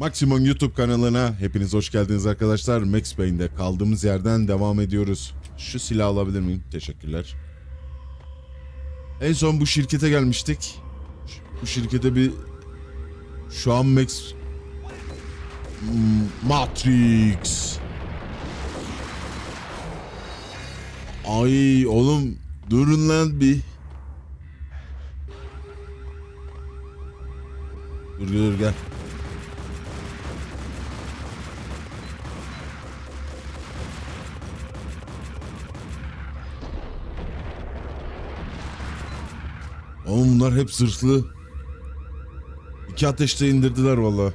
Maximum YouTube kanalına hepiniz hoş geldiniz arkadaşlar. Max Payne'de kaldığımız yerden devam ediyoruz. Şu silah alabilir miyim? Teşekkürler. En son bu şirkete gelmiştik. Bu şirkete bir şu an Max Hmm, Matrix. Ay oğlum durun lan bir. Dur dur gel. Oğlum bunlar hep zırhlı. İki ateşte indirdiler valla.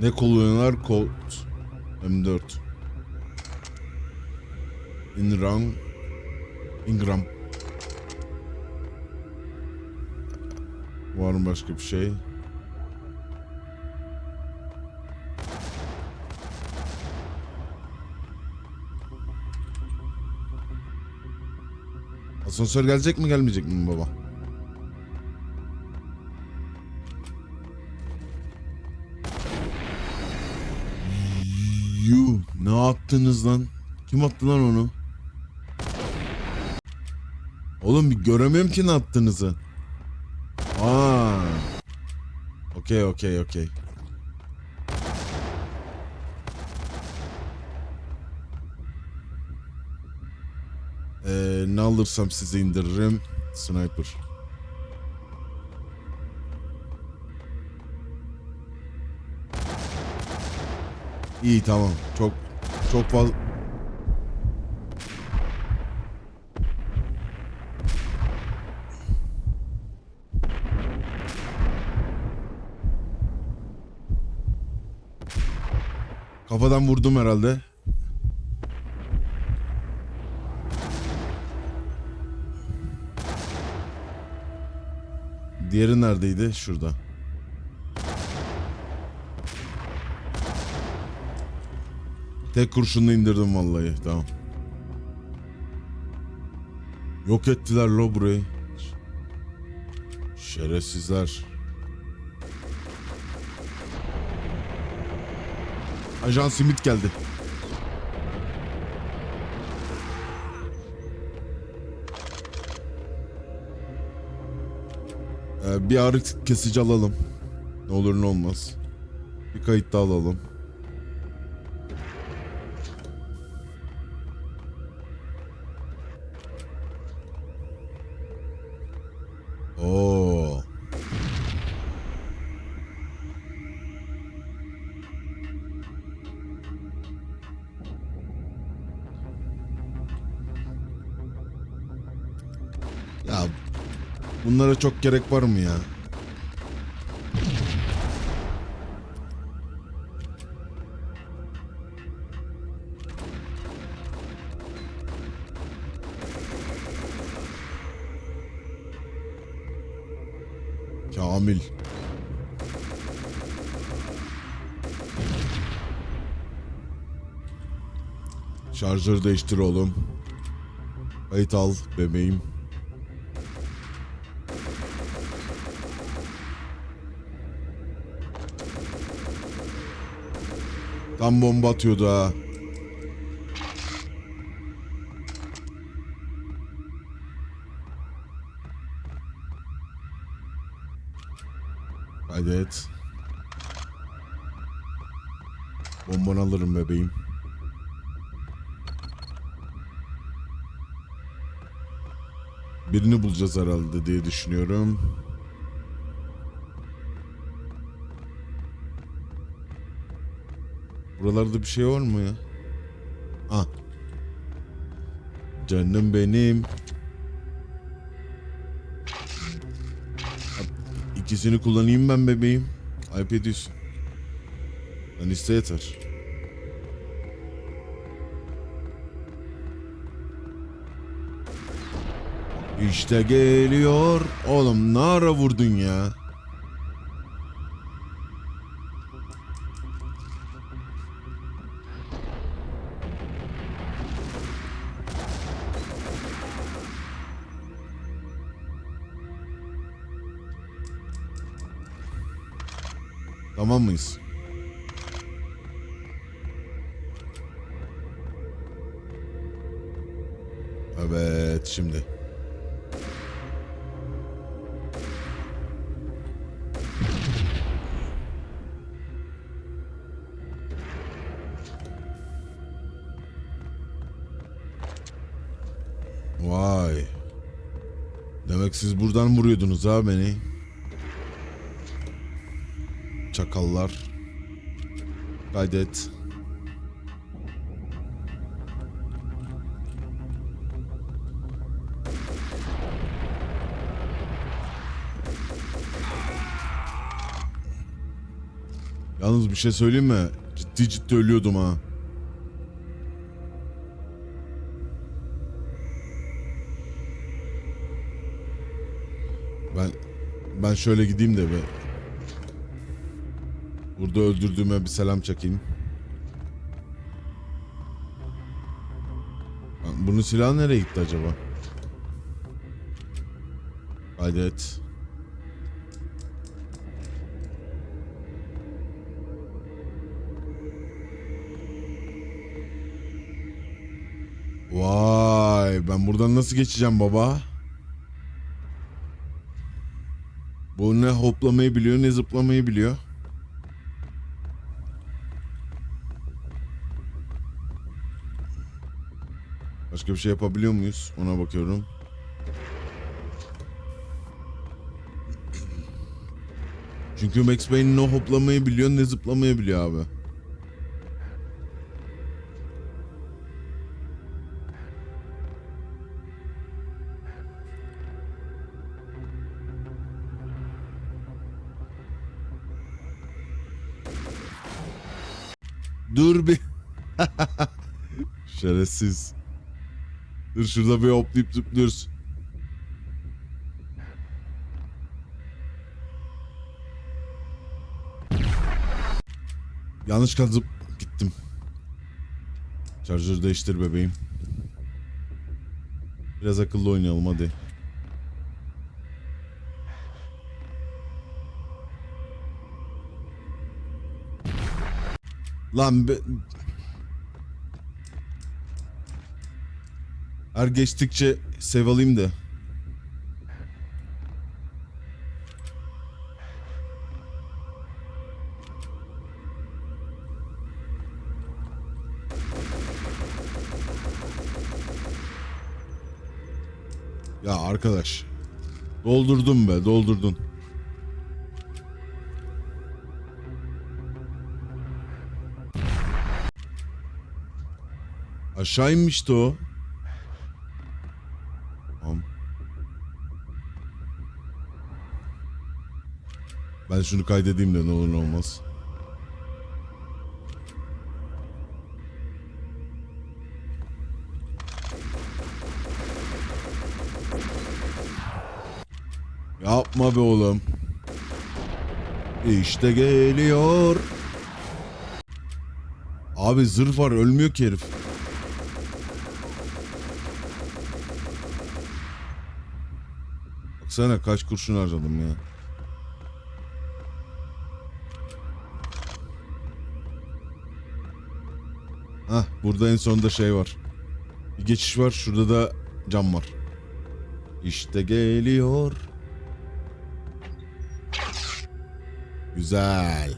Ne kullanıyorlar? Colt M4. Ingram. Ingram. Var mı başka bir şey? Asansör gelecek mi gelmeyecek mi baba? Yuh ne attınız lan? Kim attı lan onu? Oğlum bir göremiyorum ki ne attığınızı. Aa. Okey okey okey. Ee, ne alırsam size indiririm. Sniper. İyi tamam. Çok çok fazla Kafadan vurdum herhalde. Diğeri neredeydi? Şurada. Tek kurşunla indirdim vallahi. Tamam. Yok ettiler lo burayı. Şerefsizler. Ajan Smith geldi. Ee, bir ağrı kesici alalım. Ne olur ne olmaz. Bir kayıt daha alalım. Çok gerek var mı ya? Kamil. Şarjörü değiştir oğlum. Kayıt al bebeğim. Tam bomba atıyordu ha. Kaydet. Bombanı alırım bebeğim. Birini bulacağız herhalde diye düşünüyorum. Buralarda bir şey var mı ya? Ah. Canım benim. İkisini kullanayım ben bebeğim. Ayıp ediyorsun. Ben iste yeter. İşte geliyor. Oğlum ne ara vurdun ya? Tamam mıyız? Evet şimdi. Vay. Demek siz buradan vuruyordunuz ha beni. Çakallar. Kaydet. Yalnız bir şey söyleyeyim mi? Ciddi ciddi ölüyordum ha. Ben ben şöyle gideyim de bir. Burada öldürdüğüme bir selam. Lan Bunun silahı nereye gitti acaba? Kaydet. Vay ben buradan nasıl geçeceğim baba? Bu ne hoplamayı biliyor ne zıplamayı biliyor. Başka bir şey yapabiliyor muyuz? Ona bakıyorum. Çünkü Max Payne ne hoplamayı biliyor ne zıplamayı biliyor abi. Dur bir. Şerefsiz. Dur şurada bir hoplayıp zıplıyoruz. Yanlış zıp gittim. Şarjör değiştir bebeğim. Biraz akıllı oynayalım hadi. Lan be... Her geçtikçe sev alayım da. Ya arkadaş. Doldurdun be doldurdun. Aşağı inmişti o. Tamam. Ben şunu kaydedeyim de ne olur ne olmaz. Yapma be oğlum. İşte geliyor. Abi zırh var ölmüyor ki herif. Baksana kaç kurşun harcadım ya. Hah burada en sonunda şey var. Bir geçiş var şurada da cam var. İşte geliyor. Güzel.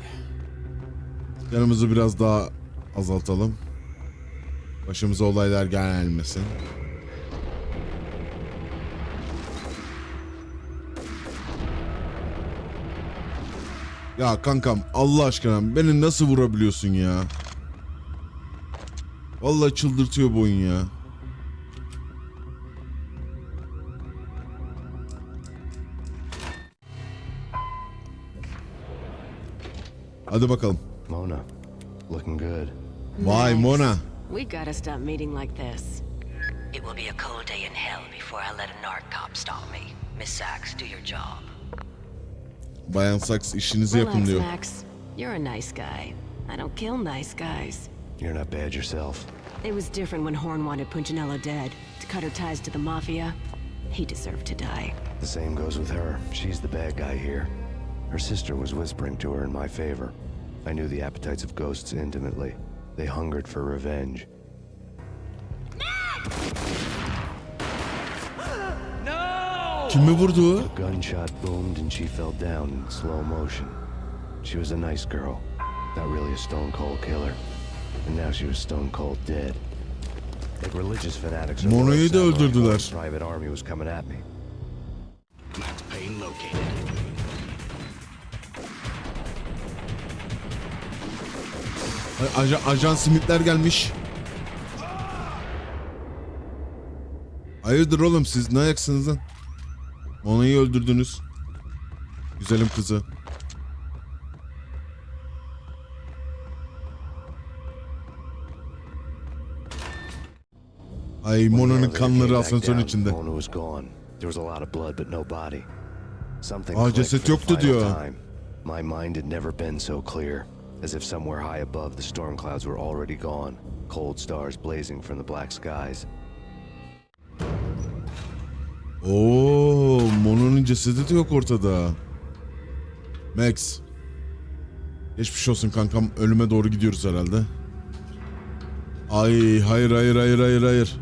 Yanımızı biraz daha azaltalım. Başımıza olaylar gelmesin. Ya kankam Allah aşkına beni nasıl vurabiliyorsun ya? Vallahi çıldırtıyor bu oyun ya. Hadi bakalım. Mona, looking good. Vay. Mona. We gotta stop meeting like this. It will be a cold day in hell before I let a narc cop stop me. Miss Sachs, do your job. Bayan Saks işinizi yapın Relax, diyor. Max. You're a nice guy. I don't kill nice guys. You're not bad yourself. It was different when Horn wanted Punchinello dead to cut her ties to the mafia. He deserved to die. The same goes with her. She's the bad guy here. Her sister was whispering to her in my favor. I knew the appetites of ghosts intimately. They hungered for revenge. Kimi vurdu? A gunshot boomed and she fell down in slow motion. She was a nice girl, not really a stone cold killer. And now she was stone cold dead. Like religious fanatics. Mono'yu da öldürdüler. Private army was coming at me. Max Payne located. Ajan, ajan Smith'ler gelmiş. Hayırdır oğlum siz ne ayaksınız lan? Mono'yu öldürdünüz. Güzelim kızı. Ay Mono'nun kanları asansörün içinde. Aa, ceset yoktu diyor. My mind had never been so clear. As if somewhere high above the storm clouds were already gone. Cold stars blazing from the black skies. Oo, Mono'nun cesedi de yok ortada. Max. Geçmiş olsun kankam. Ölüme doğru gidiyoruz herhalde. Ay hayır hayır hayır hayır hayır.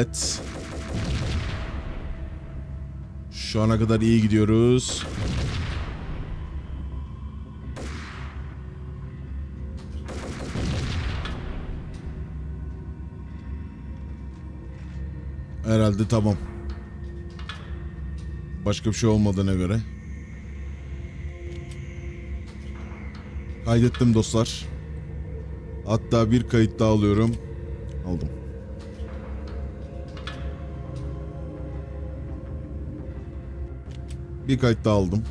Evet. Şu ana kadar iyi gidiyoruz. Herhalde tamam. Başka bir şey olmadığına göre. Kaydettim dostlar. Hatta bir kayıt daha alıyorum. Aldım. Bir kayıt daha aldım.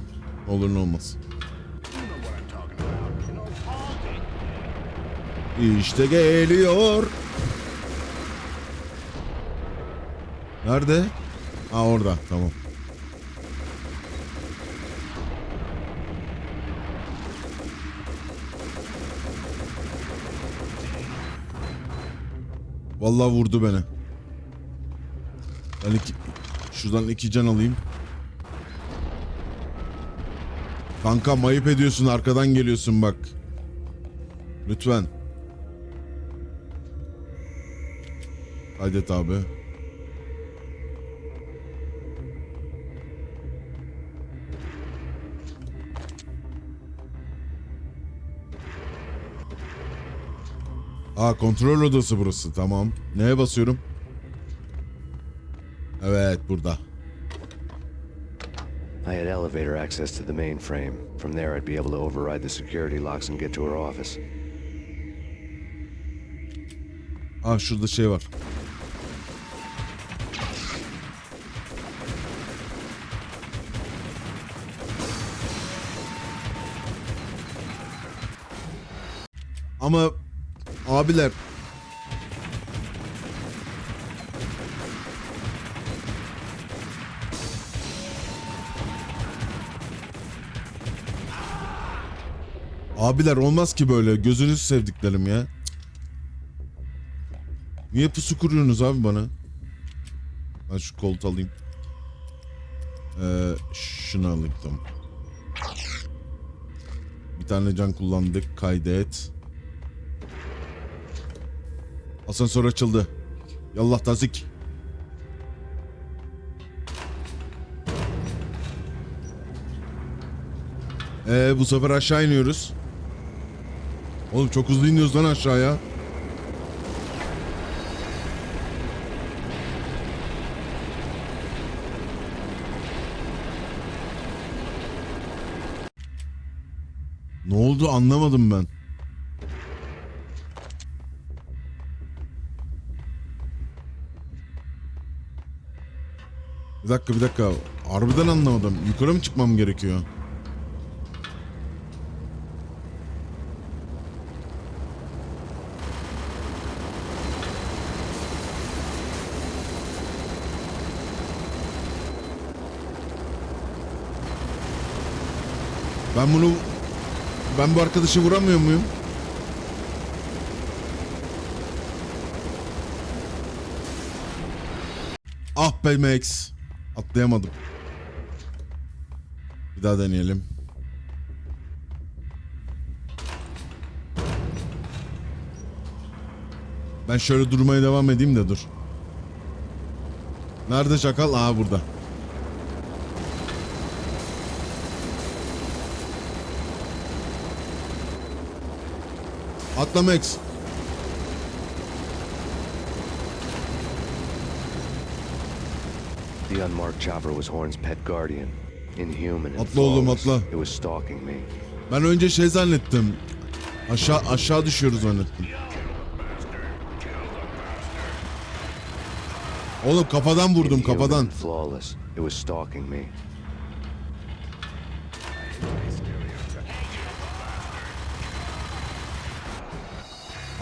Olur ne olmaz. İşte geliyor. Nerede? Ha orada. Tamam. Vallahi vurdu beni. Ben iki, şuradan iki can alayım. Kanka ayıp ediyorsun arkadan geliyorsun bak. Lütfen. Kaydet abi. Aa kontrol odası burası tamam. Neye basıyorum? Evet burada. I had elevator access to the mainframe. From there, I'd be able to override the security locks and get to her office. Aa şurada şey var. Ama abiler Abiler olmaz ki böyle. Gözünüzü sevdiklerim ya. Niye pusu kuruyorsunuz abi bana? Ben şu kolt alayım. Ee, şunu alayım tamam. Bir tane can kullandık. Kaydet. Asansör açıldı. Yallah tazik. Ee, bu sefer aşağı iniyoruz. Oğlum çok hızlı iniyoruz lan aşağıya. Ne oldu anlamadım ben. Bir dakika bir dakika. Harbiden anlamadım. Yukarı mı çıkmam gerekiyor? Ben bunu... Ben bu arkadaşı vuramıyor muyum? Ah be Max. Atlayamadım. Bir daha deneyelim. Ben şöyle durmaya devam edeyim de dur. Nerede çakal? Aa burada. Atla Max. The unmarked chopper was Horn's pet guardian. Inhuman and Atla oğlum, flawless, atla. It was stalking me. Ben önce şey zannettim. Aşağı aşağı düşüyoruz zannettim. Oğlum kafadan vurdum Inhuman kafadan. and flawless. It was stalking me.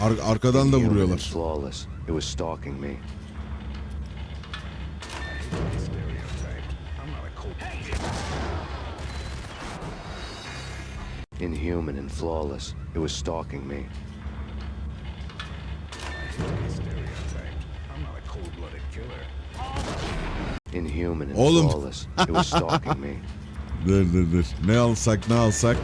Ar- arkadan da vuruyorlar. Inhuman and flawless. It was stalking me. Inhuman and Oğlum. flawless. It was stalking me. Dur dur dur. Ne alsak ne alsak.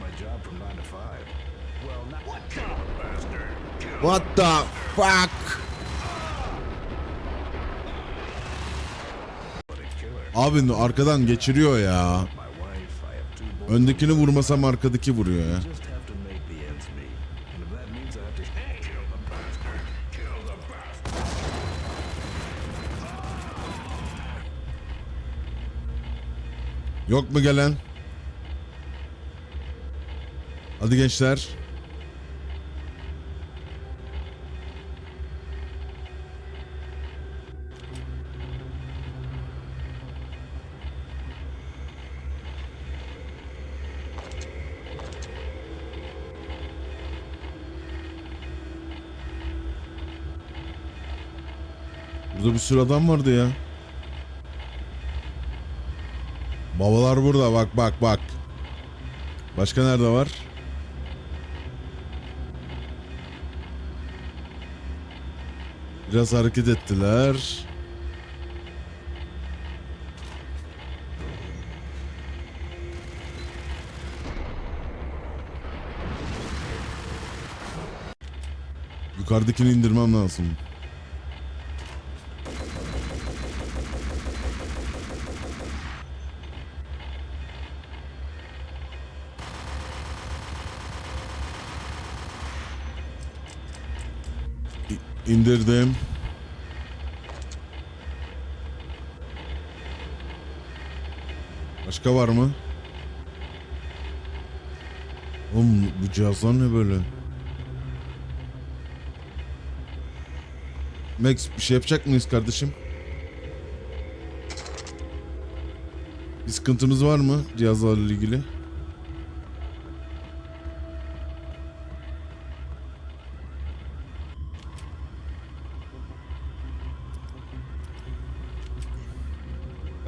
My job from 9 to 5. Well, not... What the fuck? Abi arkadan geçiriyor ya. Öndekini vurmasam arkadaki vuruyor ya. just have to make the ends meet. And if that means I have to kill the bastard, kill the bastard. Yok mu gelen? Hadi gençler. Burada bir sürü adam vardı ya. Babalar burada bak bak bak. Başka nerede var? Biraz hareket ettiler. Yukarıdakini indirmem lazım. İ- İndirdim. Başka var mı? Oğlum bu cihazlar ne böyle? Max bir şey yapacak mıyız kardeşim? Bir sıkıntımız var mı cihazlarla ilgili?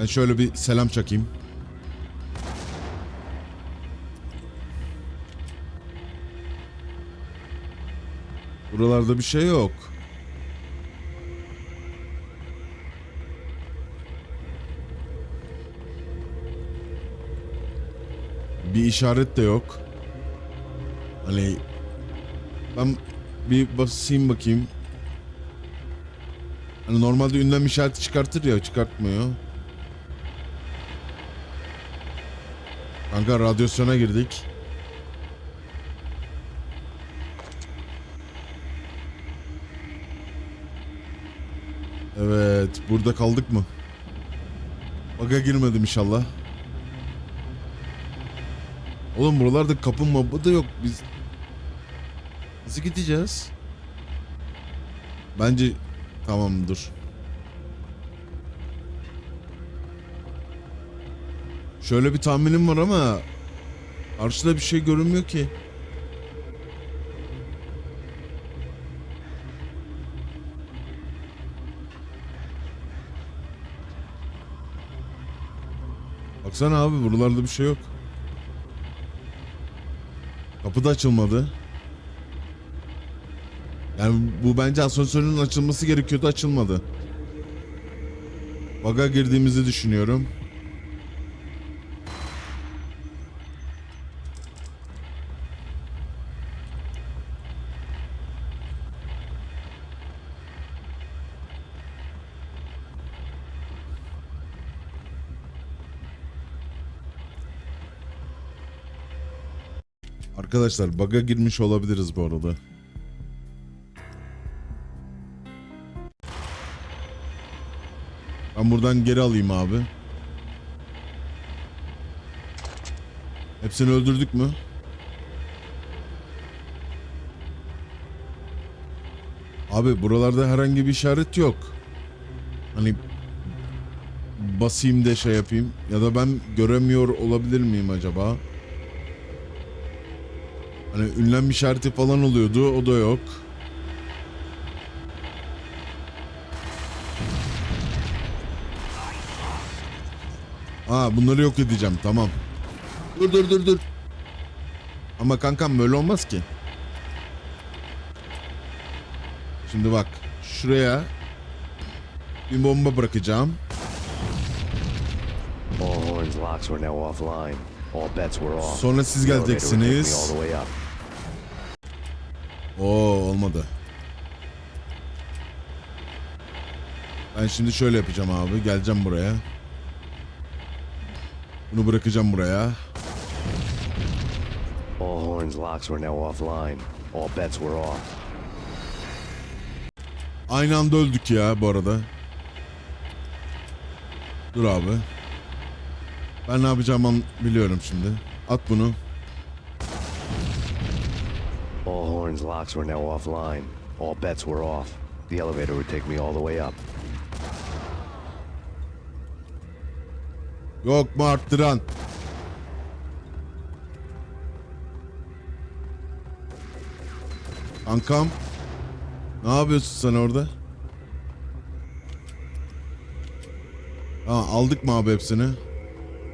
Ben şöyle bir selam çakayım. Buralarda bir şey yok. Bir işaret de yok. Hani ben bir basayım bakayım. Hani normalde ünlem işareti çıkartır ya çıkartmıyor. Kanka radyasyona girdik. Evet, burada kaldık mı? Baga girmedim inşallah. Oğlum buralarda kapı mabı da yok. Biz nasıl gideceğiz? Bence Tamam dur. Şöyle bir tahminim var ama karşıda bir şey görünmüyor ki. Baksana abi buralarda bir şey yok. Kapı da açılmadı. Yani bu bence asansörün açılması gerekiyordu açılmadı. Baga girdiğimizi düşünüyorum. Arkadaşlar baga girmiş olabiliriz bu arada. Ben buradan geri alayım abi. Hepsini öldürdük mü? Abi buralarda herhangi bir işaret yok. Hani basayım da şey yapayım ya da ben göremiyor olabilir miyim acaba? Hani ünlem işareti falan oluyordu o da yok. Aa bunları yok edeceğim tamam. Dur dur dur dur. Ama kankam böyle olmaz ki. Şimdi bak şuraya bir bomba bırakacağım. Off. Sonra siz geleceksiniz. Oo olmadı. Ben şimdi şöyle yapacağım abi. Geleceğim buraya. Bunu bırakacağım buraya. All horns locks were now offline. All bets were off. Aynı anda öldük ya bu arada. Dur abi. Ben ne yapacağımı biliyorum şimdi. At bunu. Horns locks were now offline. All bets were off. The elevator would take me all the way up. Yok mu arttıran? Kankam. Ne yapıyorsun sen orada? Ha, aldık mı abi hepsini?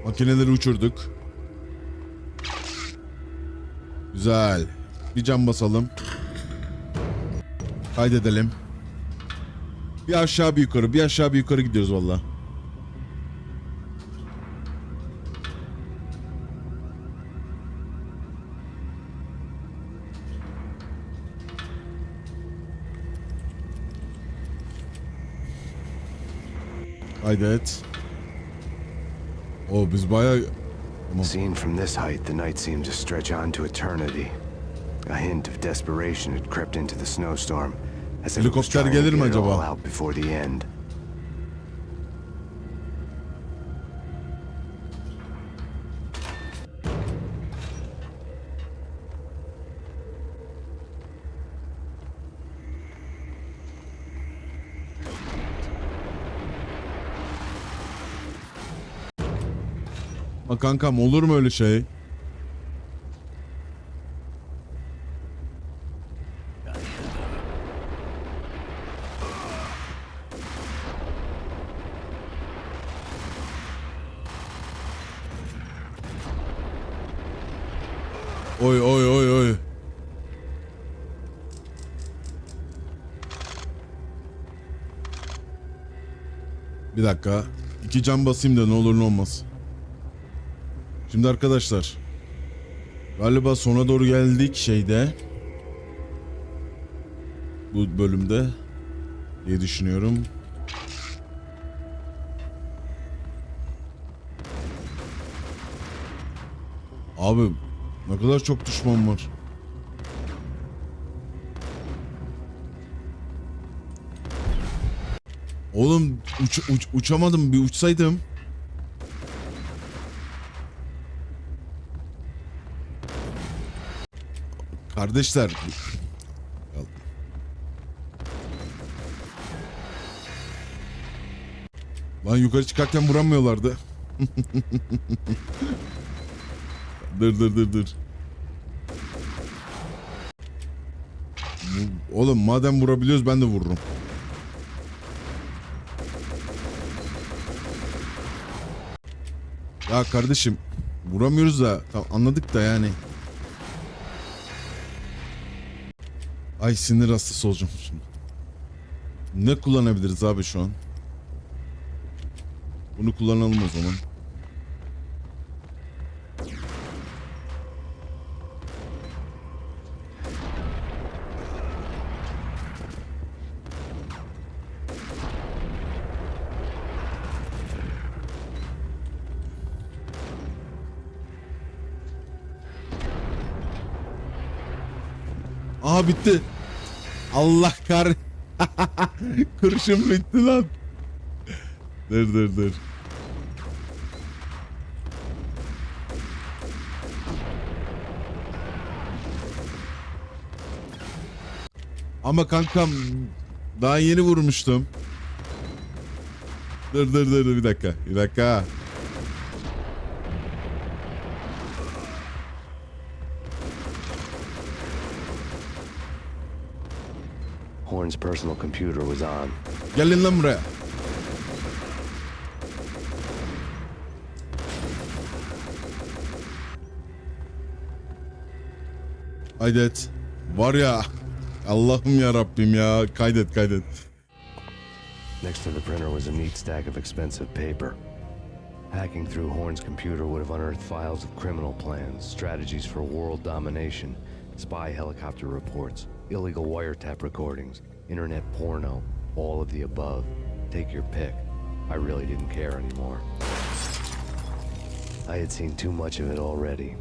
Makineleri uçurduk. Güzel. Bir cam basalım. Kaydedelim. Bir aşağı bir yukarı, bir aşağı bir yukarı gidiyoruz valla. Kaydet. O biz bayağı... Seen from this height, the night seemed to stretch on to eternity. A hint of desperation had crept into the snowstorm, as it was trying to get it all out before the end. Ha kankam olur mu öyle şey? Oy oy oy oy. Bir dakika. İki cam basayım da ne olur ne olmaz. Şimdi arkadaşlar. Galiba sona doğru geldik şeyde. Bu bölümde. Diye düşünüyorum. Abi ne kadar çok düşman var. Oğlum uç, uç- uçamadım bir uçsaydım. Kardeşler. Lan yukarı çıkarken vuramıyorlardı. dır dır dır. Bu- Oğlum madem vurabiliyoruz ben de vururum. Ya kardeşim vuramıyoruz da tamam, anladık da yani. Ay sinir hastası olacağım şimdi. Ne kullanabiliriz abi şu an? Bunu kullanalım o zaman. Bitti. Allah kar. Kurşun bitti lan. Dur dur dur. Ama kankam daha yeni vurmuştum. Dur dur dur, bir dakika bir dakika. Horn's personal computer was on. Gelin lan buraya. Kaydet. Var ya. Allah'ım ya Rabbim ya. Kaydet kaydet. Next to the printer was a neat stack of expensive paper. Hacking through Horn's computer would have unearthed files of criminal plans, strategies for world domination, spy helicopter reports, illegal wiretap recordings, internet porno, all of the above. Take your pick. I really didn't care anymore. I had seen too much of it already.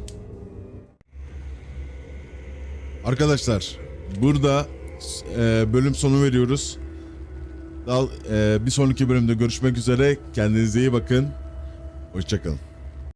Arkadaşlar burada e, bölüm sonu veriyoruz. Daha, e, bir sonraki bölümde görüşmek üzere. Kendinize iyi bakın. Hoşçakalın.